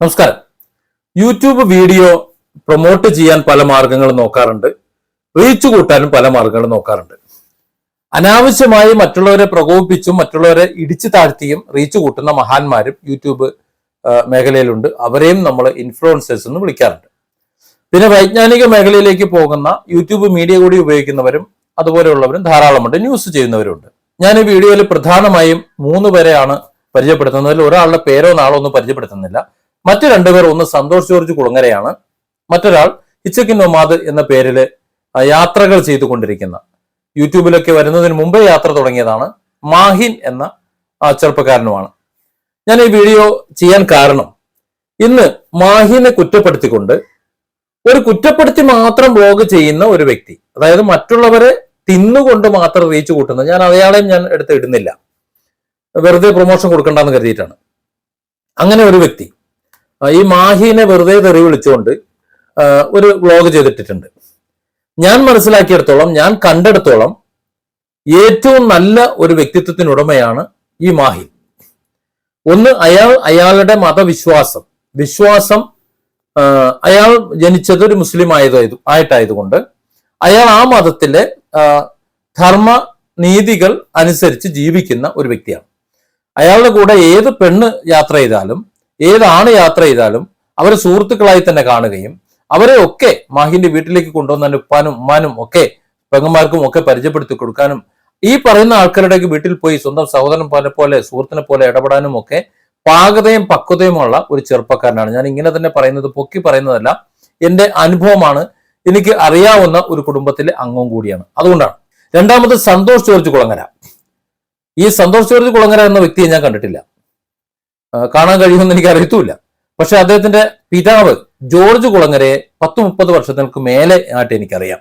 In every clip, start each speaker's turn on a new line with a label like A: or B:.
A: നമസ്കാരം. YouTube video promote ചെയ്യാൻ പല മാർഗങ്ങൾ നോക്കാറുണ്ട്. റീച്ച് കൂട്ടാനും പല മാർഗങ്ങൾ നോക്കാറുണ്ട്. അനാവശ്യമായി മറ്റുള്ളവരെ പ്രകോപിപ്പിച്ചും മറ്റുള്ളവരെ ഇടിച്ചു താഴ്ത്തിയും റീച്ച് കൂട്ടുന്ന മഹാന്മാരും യൂട്യൂബ് മേഖലയിലുണ്ട്. അവരെയും നമ്മൾ ഇൻഫ്ലുവൻസേഴ്സ് എന്ന് വിളിക്കാറുണ്ട്. പിന്നെ വൈജ്ഞാനിക മേഖലയിലേക്ക് പോകുന്ന യൂട്യൂബ് മീഡിയ കൂടി ഉപയോഗിക്കുന്നവരും അതുപോലെയുള്ളവരും ധാരാളമുണ്ട്. ന്യൂസ് ചെയ്യുന്നവരുണ്ട് ഞാൻ ഈ വീഡിയോയിൽ പ്രധാനമായും മൂന്ന് പേരെയാണ് പരിചയപ്പെടുത്തുന്നതിൽ ഒരാളുടെ പേരോ നാളോ ഒന്നും പരിചയപ്പെടുത്തുന്നില്ല. മറ്റു രണ്ടുപേർ ഒന്ന് സന്തോഷ് ജോർജ് കുളങ്ങരയാണ്. മറ്റൊരാൾ ഇച്ചക്കിൻ നൊമാദ് എന്ന പേരിൽ യാത്രകൾ ചെയ്തുകൊണ്ടിരിക്കുന്ന. യൂട്യൂബിലൊക്കെ വരുന്നതിന് മുമ്പേ യാത്ര തുടങ്ങിയതാണ്. മാഹിൻ എന്ന ചെറുപ്പക്കാരനുമാണ്. ഞാൻ ഈ വീഡിയോ ചെയ്യാൻ കാരണം ഇന്ന് മാഹിനെ കുറ്റപ്പെടുത്തിക്കൊണ്ട് ഒരു കുറ്റപ്പെടുത്തി മാത്രം വ്ലോഗ് ചെയ്യുന്ന ഒരു വ്യക്തി അതായത് മറ്റുള്ളവരെ തിന്നുകൊണ്ട് മാത്രം റീച്ച് കൂട്ടുന്നത് ഞാൻ അയാളെയും ഞാൻ എടുത്ത് ഇടുന്നില്ല. വെറുതെ പ്രൊമോഷൻ കൊടുക്കണ്ടെന്ന് കരുതിയിട്ടാണ്. അങ്ങനെ ഒരു വ്യക്തി ഈ മാഹിനെ വെറുതെ തെറി വിളിച്ചുകൊണ്ട് ഒരു വ്ലോഗ് ചെയ്തിട്ടിട്ടുണ്ട്. ഞാൻ മനസ്സിലാക്കിയെടുത്തോളം ഞാൻ കണ്ടെടുത്തോളം ഏറ്റവും നല്ല ഒരു വ്യക്തിത്വത്തിനുടമയാണ് ഈ മാഹി ഒന്ന് അയാൾ അയാളുടെ മതവിശ്വാസം. വിശ്വാസം അയാൾ ജനിച്ചത് ഒരു മുസ്ലിം ആയത് ആയിട്ടായതുകൊണ്ട് അയാൾ ആ മതത്തിലെ ധർമ്മ നീതികൾ അനുസരിച്ച് ജീവിക്കുന്ന ഒരു വ്യക്തിയാണ്. അയാളുടെ കൂടെ ഏത് പെണ്ണ് യാത്ര ചെയ്താലും ഏതാണ് യാത്ര ചെയ്താലും അവരെ സുഹൃത്തുക്കളായി തന്നെ കാണുകയും അവരെ ഒക്കെ മാഹിന്റെ വീട്ടിലേക്ക് കൊണ്ടുവന്ന ഉപ്പാനും ഉമ്മാനും ഒക്കെ പെങ്ങന്മാർക്കും ഒക്കെ പരിചയപ്പെടുത്തി കൊടുക്കാനും ഈ പറയുന്ന ആൾക്കാരുടെ വീട്ടിൽ പോയി സ്വന്തം സഹോദരൻ പോലെ പോലെ സുഹൃത്തിനെ പോലെ ഇടപെടാനും ഒക്കെ പാകതയും പക്വതയുമുള്ള ഒരു ചെറുപ്പക്കാരനാണ്. ഞാൻ ഇങ്ങനെ തന്നെ പറയുന്നത് പൊക്കി പറയുന്നതല്ല. എന്റെ അനുഭവമാണ് എനിക്ക് അറിയാവുന്ന ഒരു കുടുംബത്തിലെ അംഗവും കൂടിയാണ്. അതുകൊണ്ടാണ്. രണ്ടാമത് സന്തോഷ് ജോർജ് കുളങ്ങര. ഈ സന്തോഷ് ജോർജ് കുളങ്ങര എന്ന വ്യക്തിയെ ഞാൻ കണ്ടിട്ടില്ല. കാണാൻ കഴിയുമെന്ന് എനിക്ക് അറിയത്തുമില്ല. പക്ഷെ അദ്ദേഹത്തിന്റെ പിതാവ് ജോർജ് കുളങ്ങരെ പത്ത് മുപ്പത് വർഷങ്ങൾക്ക് മേലെ ആയിട്ട് എനിക്കറിയാം.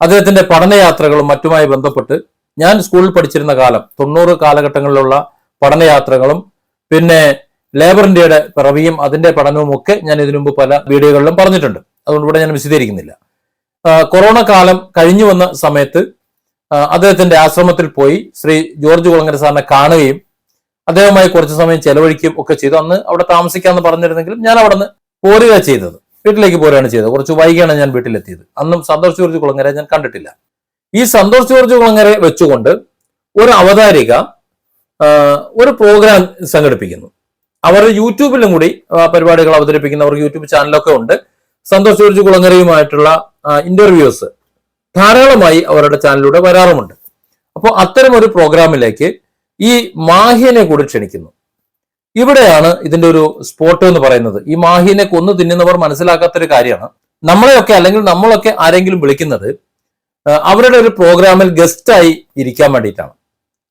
A: അദ്ദേഹത്തിന്റെ പഠനയാത്രകളും മറ്റുമായി ബന്ധപ്പെട്ട് ഞാൻ സ്കൂളിൽ പഠിച്ചിരുന്ന കാലം തൊണ്ണൂറ് കാലഘട്ടങ്ങളിലുള്ള പഠനയാത്രകളും പിന്നെ ലേബർ ഇന്ത്യയുടെ പിറവിയും അതിന്റെ പഠനവും ഒക്കെ ഞാൻ ഇതിനു മുമ്പ് പല വീഡിയോകളിലും പറഞ്ഞിട്ടുണ്ട്. അതുകൊണ്ട് ഇവിടെ ഞാൻ വിശദീകരിക്കുന്നില്ല. കൊറോണ കാലം കഴിഞ്ഞു വന്ന സമയത്ത് അദ്ദേഹത്തിന്റെ ആശ്രമത്തിൽ പോയി ശ്രീ ജോർജ് കുളങ്ങര സാറിനെ കാണുകയും അദ്ദേഹവുമായി കുറച്ച് സമയം ചെലവഴിക്കുകയും ഒക്കെ ചെയ്തു. അന്ന് അവിടെ താമസിക്കാന്ന് പറഞ്ഞിരുന്നെങ്കിലും ഞാൻ അവിടെ നിന്ന് പോരുക ചെയ്തത്. വീട്ടിലേക്ക് പോരുകയാണ് ചെയ്തത്. കുറച്ച് വൈകിയാണ് ഞാൻ വീട്ടിലെത്തിയത്. അന്നും സന്തോഷ് ജോർജ് കുളങ്ങരെ ഞാൻ കണ്ടിട്ടില്ല. ഈ സന്തോഷ് ജോർജ് കുളങ്ങരെ വെച്ചുകൊണ്ട് ഒരു അവതാരിക ഒരു പ്രോഗ്രാം സംഘടിപ്പിക്കുന്നു. അവർ യൂട്യൂബിലും കൂടി പരിപാടികൾ അവതരിപ്പിക്കുന്ന അവർക്ക് യൂട്യൂബ് ചാനലൊക്കെ ഉണ്ട്. സന്തോഷ് ജോർജ് കുളങ്ങരയുമായിട്ടുള്ള ഇന്റർവ്യൂസ് ധാരാളമായി അവരുടെ ചാനലിലൂടെ വരാറുമുണ്ട്. അപ്പോൾ അത്തരം ഒരു പ്രോഗ്രാമിലേക്ക് ഈ മാഹിയനെ കൂടി ക്ഷണിക്കുന്നു. ഇവിടെയാണ് ഇതിന്റെ ഒരു സ്പോട്ട് എന്ന് പറയുന്നത്. ഈ മാഹിയനെ കൊന്നു തിന്നുന്നവർ മനസ്സിലാക്കാത്തൊരു കാര്യമാണ്. നമ്മളെയൊക്കെ അല്ലെങ്കിൽ നമ്മളൊക്കെ ആരെങ്കിലും വിളിക്കുന്നത് അവരുടെ ഒരു പ്രോഗ്രാമിൽ ഗസ്റ്റായി ഇരിക്കാൻ വേണ്ടിയിട്ടാണ്.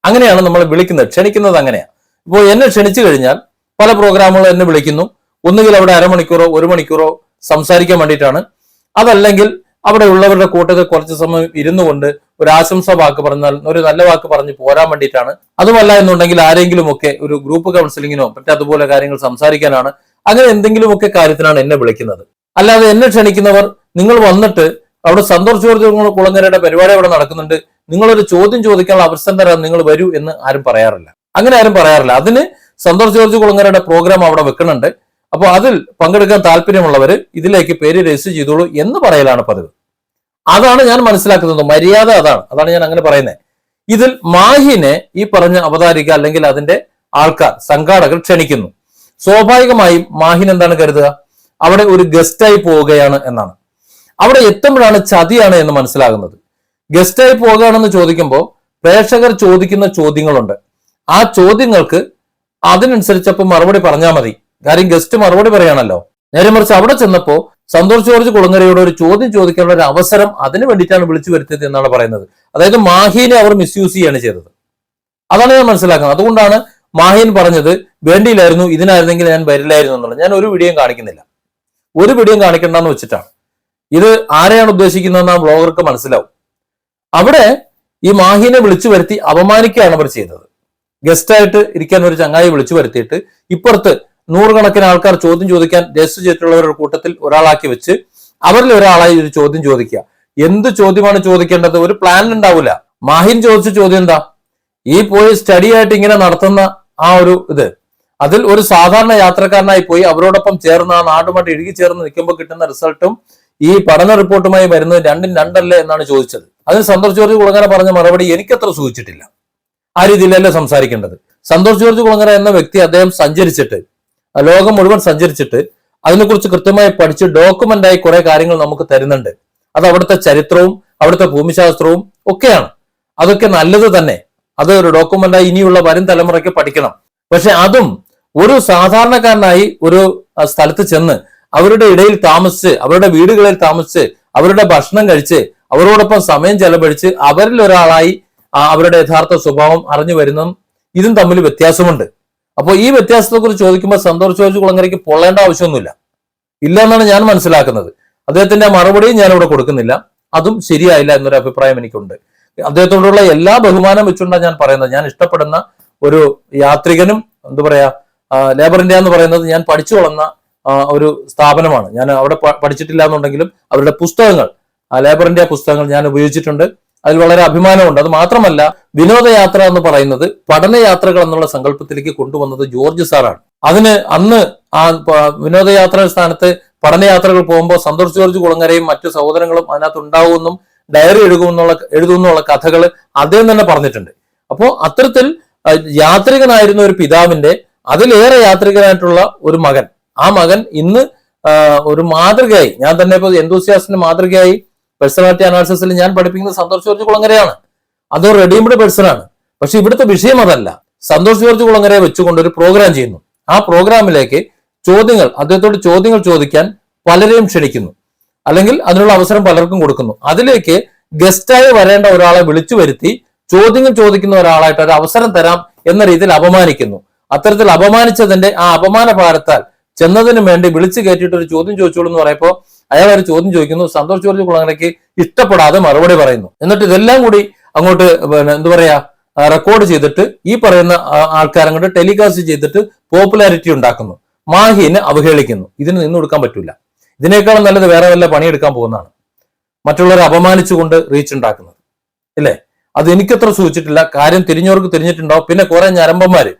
A: അങ്ങനെയാണ് നമ്മൾ വിളിക്കുന്നത്. ക്ഷണിക്കുന്നത് അങ്ങനെയാണ് ഇപ്പോൾ എന്നെ ക്ഷണിച്ചു കഴിഞ്ഞാൽ പല പ്രോഗ്രാമുകളും എന്നെ വിളിക്കുന്നു. ഒന്നുകിൽ അവിടെ അരമണിക്കൂറോ ഒരു മണിക്കൂറോ സംസാരിക്കാൻ വേണ്ടിയിട്ടാണ്. അതല്ലെങ്കിൽ അവിടെ ഉള്ളവരുടെ കൂട്ടത്തിൽ കുറച്ച് സമയം ഇരുന്നു കൊണ്ട് ഒരു ആശംസ വാക്ക് പറഞ്ഞാൽ ഒരു നല്ല വാക്ക് പറഞ്ഞ് പോരാൻ വേണ്ടിയിട്ടാണ്. അതുമല്ല എന്നുണ്ടെങ്കിൽ ആരെങ്കിലും ഒക്കെ ഒരു ഗ്രൂപ്പ് കൗൺസിലിങ്ങിനോ മറ്റതുപോലെ കാര്യങ്ങൾ സംസാരിക്കാനാണ് അങ്ങനെ എന്തെങ്കിലുമൊക്കെ കാര്യത്തിനാണ് എന്നെ വിളിക്കുന്നത്. അല്ലാതെ എന്നെ ക്ഷണിക്കുന്നവർ നിങ്ങൾ വന്നിട്ട് അവിടെ സന്തോഷ് ജോർജ് കുളങ്ങരയുടെ പരിപാടി അവിടെ നടക്കുന്നുണ്ട്. നിങ്ങളൊരു ചോദ്യം ചോദിക്കാനുള്ള അവസരം തരാൻ നിങ്ങൾ വരൂ എന്ന് ആരും പറയാറില്ല. അങ്ങനെ ആരും പറയാറില്ല. അതിന് സന്തോഷ് ജോർജ് കുളങ്ങരയുടെ പ്രോഗ്രാം അവിടെ വെക്കുന്നുണ്ട്. അപ്പോൾ അതിൽ പങ്കെടുക്കാൻ താല്പര്യമുള്ളവർ ഇതിലേക്ക് പേര് രജിസ്റ്റർ ചെയ്തോളൂ എന്ന് പറയലാണ് പതിവ്. അതാണ് ഞാൻ മനസ്സിലാക്കുന്നത്. മര്യാദ അതാണ്. അതാണ് ഞാൻ അങ്ങനെ പറയുന്നത് ഇതിൽ മാഹിനെ ഈ പറഞ്ഞ അവതാരിക അല്ലെങ്കിൽ അതിന്റെ ആൾക്കാർ സംഘാടകർ ക്ഷണിക്കുന്നു. സ്വാഭാവികമായും മാഹിൻ എന്താണ് കരുതുക? അവിടെ ഒരു ഗസ്റ്റായി പോവുകയാണ് എന്നാണ്. അവിടെ എത്തുമ്പോഴാണ് ചതിയാണ് എന്ന് മനസ്സിലാകുന്നത്. ഗസ്റ്റായി പോകുകയാണെന്ന് ചോദിക്കുമ്പോൾ പ്രേക്ഷകർ ചോദിക്കുന്ന ചോദ്യങ്ങളുണ്ട്. ആ ചോദ്യങ്ങൾക്ക് അതിനനുസരിച്ചപ്പോൾ മറുപടി പറഞ്ഞാൽ മതി. കാര്യം ഗസ്റ്റ് മറുപടി പറയാണല്ലോ. നേരെ മറിച്ച് അവിടെ ചെന്നപ്പോ സന്തോഷ് ജോർജ് കുളങ്ങരയോട് ഒരു ചോദ്യം ചോദിക്കാനുള്ള ഒരു അവസരം അതിന് വേണ്ടിയിട്ടാണ് വിളിച്ചു വരുത്തിയത് എന്നാണ് പറയുന്നത്. അതായത് മാഹിനെ അവർ മിസ്യൂസ് ചെയ്യാണ് ചെയ്തത്. അതാണ് ഞാൻ മനസ്സിലാക്കുന്നത്. അതുകൊണ്ടാണ് മാഹീൻ പറഞ്ഞത് വേണ്ടിയില്ലായിരുന്നു ഇതിനായിരുന്നെങ്കിൽ ഞാൻ വരില്ലായിരുന്നു എന്നുള്ളത്. ഞാൻ ഒരു വീഡിയോ കാണിക്കുന്നില്ല. ഒരു വീഡിയോയും കാണിക്കണ്ടെന്ന് വെച്ചിട്ടാണ്. ഇത് ആരെയാണ് ഉദ്ദേശിക്കുന്നതെന്ന് ആ ബ്ലോഗർക്ക് മനസ്സിലാവും. അവിടെ ഈ മാഹിനെ വിളിച്ചു വരുത്തി അപമാനിക്കുകയാണ് അവർ ചെയ്തത്. ഗസ്റ്റായിട്ട് ഇരിക്കാൻ ഒരു ചങ്ങായി വിളിച്ചു വരുത്തിയിട്ട് ഇപ്പുറത്ത് നൂറുകണക്കിന് ആൾക്കാർ ചോദ്യം ചോദിക്കാൻ രജിസ്റ്റർ ചെയ്തിട്ടുള്ളവരുടെ കൂട്ടത്തിൽ ഒരാളാക്കി വെച്ച് അവരിൽ ഒരാളായി ഒരു ചോദ്യം ചോദിക്കുക. എന്ത് ചോദ്യമാണ് ചോദിക്കേണ്ടത്? ഒരു പ്ലാൻ ഉണ്ടാവില്ല മാഹിൻ ചോദിച്ച ചോദ്യം എന്താ? ഈ പോയി സ്റ്റഡി ആയിട്ട് ഇങ്ങനെ നടത്തുന്ന ആ ഒരു ഇത്. അതിൽ ഒരു സാധാരണ യാത്രക്കാരനായി പോയി അവരോടൊപ്പം ചേർന്ന് ആ നാടുമായിട്ട് ഇഴുകി ചേർന്ന് നിൽക്കുമ്പോൾ കിട്ടുന്ന റിസൾട്ടും ഈ പഠന റിപ്പോർട്ടുമായി വരുന്നത് രണ്ടും രണ്ടല്ലേ എന്നാണ് ചോദിച്ചത്. അതിന് സന്തോഷ് ജോർജ് കുളങ്ങര പറഞ്ഞ മറുപടി എനിക്കത്ര സൂചിച്ചിട്ടില്ല. ആ രീതിയിലല്ലേ സംസാരിക്കേണ്ടത്. സന്തോഷ് ജോർജ് കുളങ്ങര എന്ന വ്യക്തി അദ്ദേഹം സഞ്ചരിച്ചിട്ട് ലോകം മുഴുവൻ സഞ്ചരിച്ചിട്ട് അതിനെക്കുറിച്ച് കൃത്യമായി പഠിച്ച് ഡോക്യുമെന്റായി കുറെ കാര്യങ്ങൾ നമുക്ക് തരുന്നുണ്ട്. അത് അവിടുത്തെ ചരിത്രവും അവിടുത്തെ ഭൂമിശാസ്ത്രവും ഒക്കെയാണ്. അതൊക്കെ നല്ലത് തന്നെ. അത് ഒരു ഡോക്യുമെന്റായി ഇനിയുള്ള വരും തലമുറയ്ക്ക് പഠിക്കണം. പക്ഷെ അതും ഒരു സാധാരണക്കാരനായി ഒരു സ്ഥലത്ത് ചെന്ന് അവരുടെ ഇടയിൽ താമസിച്ച് അവരുടെ വീടുകളിൽ താമസിച്ച് അവരുടെ ഭക്ഷണം കഴിച്ച് അവരോടൊപ്പം സമയം ചെലവഴിച്ച് അവരിൽ ഒരാളായി അവരുടെ യഥാർത്ഥ സ്വഭാവം അറിഞ്ഞു വരുന്നതും ഇതും തമ്മിൽ വ്യത്യാസമുണ്ട്. അപ്പോൾ ഈ വ്യത്യാസത്തെ കുറിച്ച് ചോദിക്കുമ്പോൾ സന്തോഷ് ജോർജ് കുളങ്ങരയ്ക്ക് പൊള്ളേണ്ട ആവശ്യമൊന്നുമില്ല. ഇല്ല എന്നാണ് ഞാൻ മനസ്സിലാക്കുന്നത്. അദ്ദേഹത്തിന്റെ മറുപടിയും ഞാൻ ഇവിടെ കൊടുക്കുന്നില്ല. അതും ശരിയായില്ല എന്നൊരു അഭിപ്രായം എനിക്കുണ്ട്. അദ്ദേഹത്തോടുള്ള എല്ലാ ബഹുമാനം വെച്ചുകൊണ്ടാണ് ഞാൻ പറയുന്നത്. ഞാൻ ഇഷ്ടപ്പെടുന്ന ഒരു യാത്രികനും എന്താ പറയാ ലേബർ ഇന്ത്യ എന്ന് പറയുന്നത് ഞാൻ പഠിച്ചു വളർന്ന ഒരു സ്ഥാപനമാണ്. ഞാൻ അവിടെ പഠിച്ചിട്ടില്ല എന്നുണ്ടെങ്കിലും അവരുടെ പുസ്തകങ്ങൾ ലേബർ ഇന്ത്യ പുസ്തകങ്ങൾ ഞാൻ ഉപയോഗിച്ചിട്ടുണ്ട്. അതിൽ വളരെ അഭിമാനമുണ്ട്. അത് മാത്രമല്ല വിനോദയാത്ര എന്ന് പറയുന്നത് പഠനയാത്രകൾ എന്നുള്ള സങ്കല്പത്തിലേക്ക് കൊണ്ടുവന്നത് ജോർജ് സാറാണ്. അതിന് അന്ന് ആ വിനോദയാത്ര സ്ഥാനത്ത് പഠനയാത്രകൾ പോകുമ്പോൾ സന്തോഷ് ജോർജ് കുളങ്ങരയും മറ്റു സഹോദരങ്ങളും അതിനകത്ത് ഉണ്ടാവുമെന്നും ഡയറി എഴുതുമെന്നുള്ള എഴുതുമെന്നുള്ള കഥകൾ അദ്ദേഹം തന്നെ പറഞ്ഞിട്ടുണ്ട്. അപ്പോൾ അത്തരത്തിൽ യാത്രികനായിരുന്ന ഒരു പിതാവിന്റെ അതിലേറെ യാത്രികനായിട്ടുള്ള ഒരു മകൻ. ആ മകൻ ഇന്ന് ഒരു മാതൃകയായി. ഞാൻ തന്നെ ഇപ്പോൾ എന്തോസിയാസിന്റെ മാതൃകയായി പേഴ്സണാലിറ്റി അനാലിസിസിൽ ഞാൻ പഠിപ്പിക്കുന്നത് സന്തോഷ് ജോർജ് കുളങ്ങരയാണ്. അത് റെഡീംഡ് പേഴ്സണാണ്. പക്ഷെ ഇവിടുത്തെ വിഷയം അതല്ല. സന്തോഷ് ജോർജ് കുളങ്ങരയെ വെച്ചുകൊണ്ട് ഒരു പ്രോഗ്രാം ചെയ്യുന്നു. ആ പ്രോഗ്രാമിലേക്ക് ചോദ്യങ്ങൾ അദ്ദേഹത്തോട് ചോദ്യങ്ങൾ ചോദിക്കാൻ പലരെയും ക്ഷണിക്കുന്നു. അല്ലെങ്കിൽ അതിനുള്ള അവസരം പലർക്കും കൊടുക്കുന്നു. അതിലേക്ക് ഗസ്റ്റായി വരേണ്ട ഒരാളെ വിളിച്ചു വരുത്തി ചോദ്യങ്ങൾ ചോദിക്കുന്ന ഒരാളായിട്ട് ഒരു അവസരം തരാം എന്ന രീതിയിൽ അപമാനിക്കുന്നു. അത്തരത്തിൽ അപമാനിച്ചതിന്റെ ആ അപമാന ഭാരത്താൽ ചെന്നതിന് വേണ്ടി വിളിച്ചു കയറ്റിയിട്ട് ഒരു ചോദ്യം ചോദിച്ചോളൂ എന്ന് പറയുമ്പോൾ അയാൾ ഒരു ചോദ്യം ചോദിക്കുന്നു സന്തോഷ് ജോർജ് കുളങ്ങരയ്ക്ക് ഇഷ്ടപ്പെടാതെ മറുപടി പറയുന്നു. എന്നിട്ട് ഇതെല്ലാം കൂടി അങ്ങോട്ട് പിന്നെ എന്താ പറയാ റെക്കോർഡ് ചെയ്തിട്ട് ഈ പറയുന്ന ആൾക്കാരും കൊണ്ട് ടെലികാസ്റ്റ് ചെയ്തിട്ട് പോപ്പുലാരിറ്റി ഉണ്ടാക്കുന്നു. മാഹിനെ അവഹേളിക്കുന്നു. ഇതിന് നിന്ന് കൊടുക്കാൻ പറ്റൂല. ഇതിനേക്കാളും നല്ലത് വേറെ വല്ല പണിയെടുക്കാൻ പോകുന്നതാണ്. മറ്റുള്ളവരെ അപമാനിച്ചുകൊണ്ട് റീച്ച് ഉണ്ടാക്കുന്നത്. ഇല്ലേ അത് എനിക്കത്ര സൂചിച്ചിട്ടില്ല. കാര്യം തിരിഞ്ഞവർക്ക് തിരിഞ്ഞിട്ടുണ്ടാവും. പിന്നെ കുറെ ഞരമ്പന്മാര്.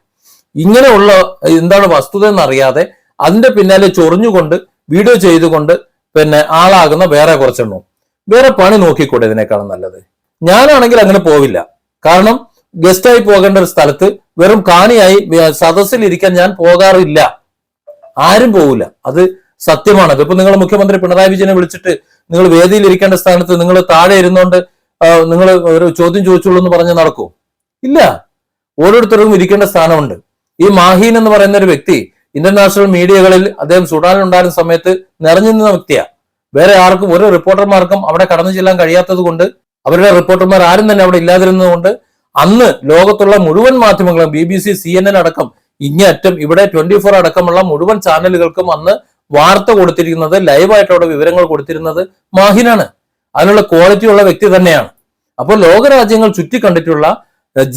A: ഇങ്ങനെയുള്ള എന്താണ് വസ്തുത എന്നറിയാതെ അതിന്റെ പിന്നാലെ ചൊറിഞ്ഞുകൊണ്ട് വീഡിയോ ചെയ്തുകൊണ്ട് പിന്നെ ആളാകുന്ന വേറെ കുറച്ചെണ്ണം വേറെ പണി നോക്കിക്കൂടെ ഇതിനേക്കാളും നല്ലത്? ഞാനാണെങ്കിൽ അങ്ങനെ പോവില്ല. കാരണം ഗസ്റ്റായി പോകേണ്ട ഒരു സ്ഥലത്ത് വെറും കാണിയായി സദസ്സിൽ ഇരിക്കാൻ ഞാൻ പോകാറില്ല. ആരും പോകില്ല അത് സത്യമാണ്. ഇപ്പൊ നിങ്ങൾ മുഖ്യമന്ത്രി പിണറായി വിജയനെ വിളിച്ചിട്ട് നിങ്ങൾ വേദിയിൽ ഇരിക്കേണ്ട സ്ഥാനത്ത് നിങ്ങൾ താഴെ ഇരുന്നുകൊണ്ട് നിങ്ങൾ ഒരു ചോദ്യം ചോദിച്ചുള്ളൂ എന്ന് പറഞ്ഞ് നടക്കൂ? ഇല്ല. ഓരോരുത്തർക്കും ഇരിക്കേണ്ട സ്ഥാനമുണ്ട്. ഈ മാഹീൻ എന്ന് പറയുന്ന ഒരു വ്യക്തി ഇന്റർനാഷണൽ മീഡിയകളിൽ അദ്ദേഹം സുഡാനിൽ ഉണ്ടായിരുന്ന സമയത്ത് നിറഞ്ഞു നിന്ന വ്യക്തിയാണ് വേറെ ആർക്കും ഒരു റിപ്പോർട്ടർമാർക്കും അവിടെ കടന്നു ചെല്ലാൻ കഴിയാത്തത് കൊണ്ട് അവരുടെ റിപ്പോർട്ടർമാർ ആരും തന്നെ അവിടെ ഇല്ലാതിരുന്നതുകൊണ്ട് അന്ന് ലോകത്തുള്ള മുഴുവൻ മാധ്യമങ്ങളും B B C C N N അടക്കം ഇങ്ങേയറ്റം ഇവിടെ ട്വന്റി ഫോർ അടക്കമുള്ള മുഴുവൻ ചാനലുകൾക്കും അന്ന് വാർത്ത കൊടുത്തിരിക്കുന്നത് ലൈവായിട്ട് അവിടെ വിവരങ്ങൾ കൊടുത്തിരുന്നത് മാഹിനാണ്. അതിനുള്ള ക്വാളിറ്റി ഉള്ള വ്യക്തി തന്നെയാണ്. അപ്പോൾ ലോകരാജ്യങ്ങൾ ചുറ്റിക്കണ്ടിട്ടുള്ള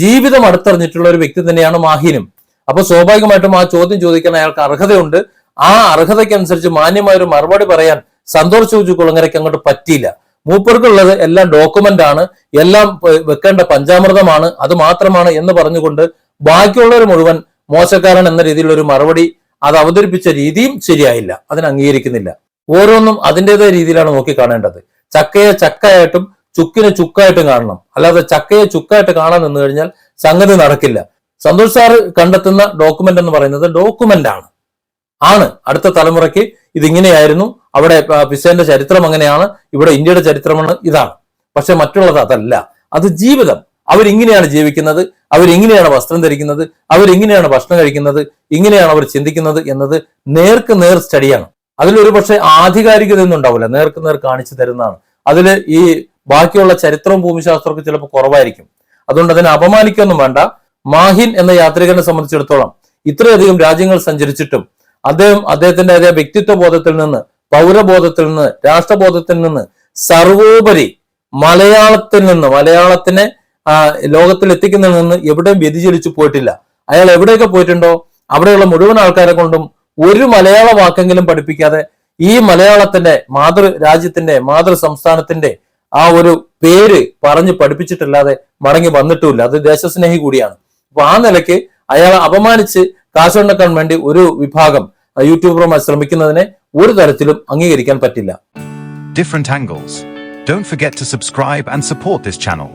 A: ജീവിതം അടുത്തറിഞ്ഞിട്ടുള്ള ഒരു വ്യക്തി തന്നെയാണ് മാഹിനും. അപ്പൊ സ്വാഭാവികമായിട്ടും ആ ചോദ്യം ചോദിക്കാൻ അയാൾക്ക് അർഹതയുണ്ട്. ആ അർഹതയ്ക്കനുസരിച്ച് മാന്യമായ ഒരു മറുപടി പറയാൻ സന്തോഷ് ചോദിച്ചു കുളങ്ങരയ്ക്ക് അങ്ങോട്ട് പറ്റിയില്ല. മൂപ്പർക്കുള്ളത് എല്ലാം ഡോക്യുമെന്റ് ആണ് എല്ലാം വെക്കേണ്ട പഞ്ചാമൃതമാണ് അത് മാത്രമാണ് എന്ന് പറഞ്ഞുകൊണ്ട് ബാക്കിയുള്ളവർ മുഴുവൻ മോശക്കാരൻ എന്ന രീതിയിലുള്ള ഒരു മറുപടി അത് അവതരിപ്പിച്ച രീതിയും ശരിയായില്ല. അതിന് അംഗീകരിക്കുന്നില്ല. ഓരോന്നും അതിന്റെതായ രീതിയിലാണ് നോക്കി കാണേണ്ടത് ചക്കയെ ചക്കയായിട്ടും ചുക്കിനെ ചുക്കായിട്ടും കാണണം. അല്ലാതെ ചക്കയെ ചുക്കായിട്ട് കാണാൻ നിന്ന് കഴിഞ്ഞാൽ സംഗതി നടക്കില്ല. സന്തോഷ് സാറ് കണ്ടെത്തുന്ന ഡോക്യുമെന്റ് എന്ന് പറയുന്നത് ഡോക്യുമെന്റ് ആണ്. ആണ് അടുത്ത തലമുറയ്ക്ക് ഇതിങ്ങനെയായിരുന്നു. അവിടെ പിസേന്റെ ചരിത്രം അങ്ങനെയാണ്. ഇവിടെ ഇന്ത്യയുടെ ചരിത്രമാണ് ഇതാണ്. പക്ഷെ മറ്റുള്ളത് അതല്ല. അത് ജീവിതം. അവരിങ്ങനെയാണ് ജീവിക്കുന്നത്. അവരിങ്ങനെയാണ് വസ്ത്രം ധരിക്കുന്നത്. അവരിങ്ങനെയാണ് ഭക്ഷണം കഴിക്കുന്നത്. ഇങ്ങനെയാണ് അവർ ചിന്തിക്കുന്നത് എന്നത് നേർക്ക് നേർ സ്റ്റഡിയാണ് അതിലൊരു പക്ഷേ ആധികാരികത ഒന്നും ഉണ്ടാവില്ല. നേർക്ക് നേർ കാണിച്ചു തരുന്നതാണ്. അതിൽ ഈ ബാക്കിയുള്ള ചരിത്രവും ഭൂമിശാസ്ത്രമൊക്കെ ചിലപ്പോൾ കുറവായിരിക്കും. അതുകൊണ്ട് അതിനെ അപമാനിക്കൊന്നും വേണ്ട. മാഹിൻ എന്ന യാത്രികനെ സംബന്ധിച്ചിടത്തോളം ഇത്രയധികം രാജ്യങ്ങൾ സഞ്ചരിച്ചിട്ടും അദ്ദേഹം അദ്ദേഹത്തിന്റെ അതേ വ്യക്തിത്വ ബോധത്തിൽ നിന്ന് പൗരബോധത്തിൽ നിന്ന് രാഷ്ട്രബോധത്തിൽ നിന്ന് സർവോപരി മലയാളത്തിൽ നിന്ന് മലയാളത്തിനെ ലോകത്തിൽ എത്തിക്കുന്നതിൽ നിന്ന് എവിടെയും വ്യതിചലിച്ചു പോയിട്ടില്ല. അയാൾ എവിടെയൊക്കെ പോയിട്ടുണ്ടോ? അവിടെയുള്ള മുഴുവൻ ആൾക്കാരെ കൊണ്ടും ഒരു മലയാള വാക്കെങ്കിലും പഠിപ്പിക്കാതെ ഈ മലയാളത്തിന്റെ മാതൃ രാജ്യത്തിന്റെ മാതൃ സംസ്ഥാനത്തിന്റെ ആ ഒരു പേര് പറഞ്ഞ് പഠിപ്പിച്ചിട്ടല്ലാതെ മടങ്ങി വന്നിട്ടുമില്ല. അത് ദേശസ്നേഹി കൂടിയാണ്. അപ്പൊ ആ നിലയ്ക്ക് അയാളെ അപമാനിച്ച് കാശുണ്ടാക്കാൻ വേണ്ടി ഒരു വിഭാഗം യൂട്യൂബർമാർ ശ്രമിക്കുന്നതിനെ ഒരു തരത്തിലും അംഗീകരിക്കാൻ പറ്റില്ല
B: different angles. Don't forget to subscribe and support this channel.